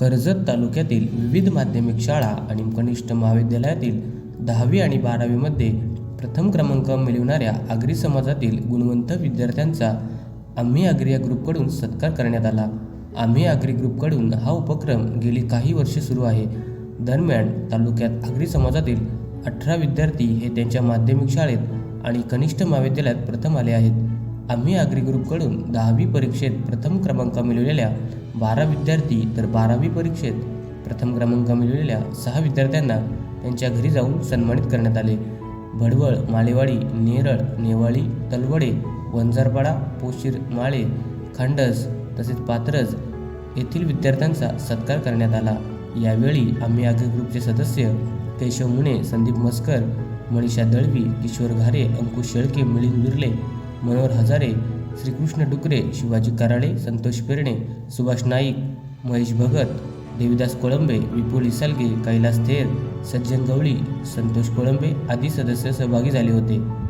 कर्जत तालुक्यातील विविध माध्यमिक शाळा आणि कनिष्ठ महाविद्यालयातील दहावी आणि बारावीमध्ये प्रथम क्रमांक मिळवणाऱ्या आगरी समाजातील गुणवंत विद्यार्थ्यांचा आम्ही आगरी या ग्रुपकडून सत्कार करण्यात आला. आम्ही आगरी ग्रुपकडून हा उपक्रम गेली काही वर्षे सुरू आहे. दरम्यान तालुक्यात आगरी समाजातील अठरा विद्यार्थी हे त्यांच्या माध्यमिक शाळेत आणि कनिष्ठ महाविद्यालयात प्रथम आले आहेत. आम्ही आगरी ग्रुपकडून दहावी परीक्षेत प्रथम क्रमांक मिळवलेल्या बारा विद्यार्थी तर बारावी परीक्षेत प्रथम क्रमांक मिळवलेल्या सहा विद्यार्थ्यांना त्यांच्या घरी जाऊन सन्मानित करण्यात आले. भडवळ मालेवाडी नेरळ नेवाळी तलवडे वंजारपाडा पोशीर माळे खांडस तसेच पात्रज येथील विद्यार्थ्यांचा सत्कार करण्यात आला. यावेळी आम्ही आगे ग्रुपचे सदस्य केशव मुने संदीप मस्कर मनीषा दळवी किशोर घारे अंकुश शेळके मिलिंद बिर्ले मनोहर हजारे श्रीकृष्ण डुकरे शिवाजी कराळे संतोष पेरणे सुभाष नाईक महेश भगत देविदास कोळंबे विपुल इसालगे कैलास थेर सज्जन गवळी संतोष कोळंबे आदी सदस्य सहभागी झाले होते.